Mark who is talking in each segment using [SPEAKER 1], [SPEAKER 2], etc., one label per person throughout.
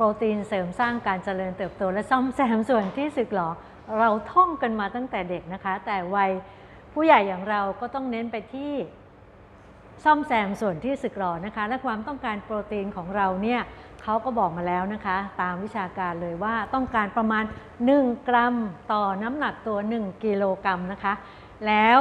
[SPEAKER 1] โปรตีนเสริมสร้างการเจริญเติบโต และซ่อมแซมส่วนที่สึกหรอเราท่องกันมาตั้งแต่เด็กนะคะ แต่วัยผู้ใหญ่อย่างเราก็ต้องเน้นไปที่ซ่อมแซมส่วนที่สึกหรอนะคะ และความต้องการโปรตีนของเราเนี่ยเขาก็บอกมาแล้วนะคะ ตามวิชาการเลยว่าต้องการประมาณ 1 กรัมต่อน้ำหนักตัว 1 กิโลกรัมนะคะ แล้ว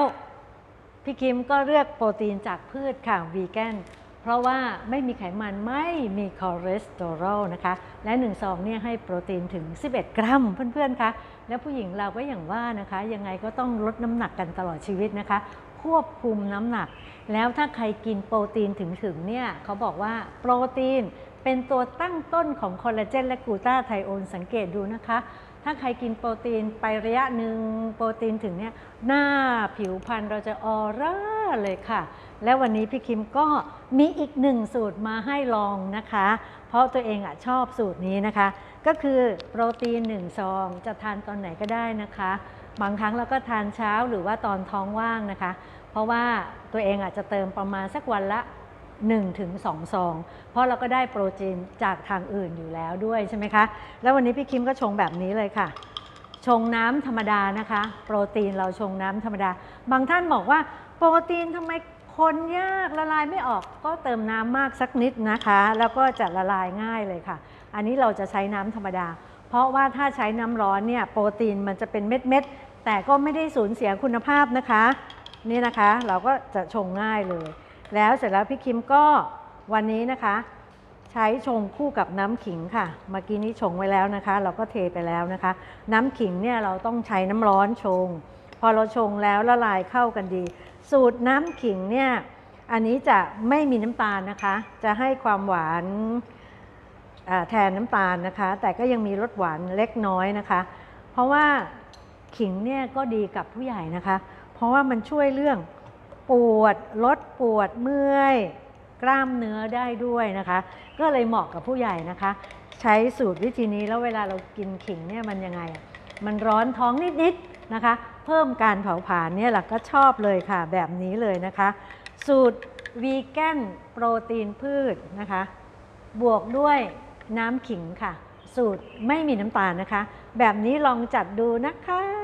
[SPEAKER 1] พี่คิมก็เลือกโปรตีนจากพืชค่ะวีแกน เพราะว่าไม่มีไขมันไม่มีคอเลสเตอรอลนะคะ และ1ซองเนี่ยให้โปรตีนถึง 11 กรัมเพื่อนๆคะแล้วผู้หญิงเราก็อย่างว่านะคะ ยังไงก็ต้องลดน้ำหนักกันตลอดชีวิตนะคะ ควบคุมน้ำหนัก แล้วถ้าใครกินโปรตีนถึงๆเนี่ยเขาบอกว่าโปรตีนเป็นตัวตั้งต้นของคอลลาเจนและกูต้าไทโอนสังเกตดูนะคะ ถ้าใครกินโปรตีนไประยะหนึ่งโปรตีนถึงเนี่ยหน้าผิวพรรณเราจะออร่าเลยค่ะ และวันนี้พี่คิมก็มีอีกหนึ่งสูตรมาให้ลองนะคะ เพราะตัวเองอะชอบสูตรนี้นะคะ ก็คือโปรตีน1ซองจะทานตอนไหนก็ได้นะคะ บางครั้งเราก็ทานเช้าหรือว่าตอนท้องว่างนะคะ เพราะว่าตัวเองอาจจะเติมประมาณสักวันละ 1-2ถึง2ซอง เพราะเราก็ได้โปรตีนจากทางอื่นอยู่แล้วด้วยใช่ไหมคะ แล้ววันนี้พี่คิมก็ชงแบบนี้เลยค่ะ ชงน้ำธรรมดานะคะ โปรตีนเราชงน้ำธรรมดา บางท่านบอกว่าโปรตีนทำไมคนยากละลายไม่ออกก็เติมน้ำมากสักนิดนะคะ แล้วก็จะละลายง่ายเลยค่ะ อันนี้เราจะใช้น้ำธรรมดา เพราะว่าถ้าใช้น้ำร้อนเนี่ยโปรตีนมันจะเป็นเม็ดเม็ดๆแต่ก็ไม่ได้สูญเสียคุณภาพนะคะ นี่นะคะเราก็จะชงง่ายเลย แล้วเสร็จแล้วพี่คิมก็วันนี้นะคะ ใช้ชงคู่กับน้ำขิงค่ะ เมื่อกี้นี้ชงไว้แล้วนะคะ เราก็เทไปแล้วนะคะ น้ำขิงเนี่ยเราต้องใช้น้ำร้อนชง พอเราชงแล้วละลายเข้ากันดี สูตรน้ำขิงเนี่ยอันนี้จะไม่มีน้ำตาลนะคะ จะให้ความหวานแทนน้ำตาลนะคะ แต่ก็ยังมีรสหวานเล็กน้อยนะคะ เพราะว่าขิงเนี่ยก็ดีกับผู้ใหญ่นะคะ เพราะว่ามันช่วยเรื่อง ปวดลดปวดเมื่อย กล้ามเนื้อได้ด้วยนะคะ ก็เลยเหมาะกับผู้ใหญ่นะคะ ใช้สูตรวิธีนี้แล้วเวลาเรากินขิงเนี่ยมันยังไง มันร้อนท้องนิดๆนะคะ เพิ่มการเผาผลาญเนี่ยเราก็ชอบเลยค่ะ แบบนี้เลยนะคะ สูตรวีแกนโปรตีนพืชนะคะ บวกด้วยน้ำขิงค่ะ สูตรไม่มีน้ำตาลนะคะ แบบนี้ลองจัดดูนะคะ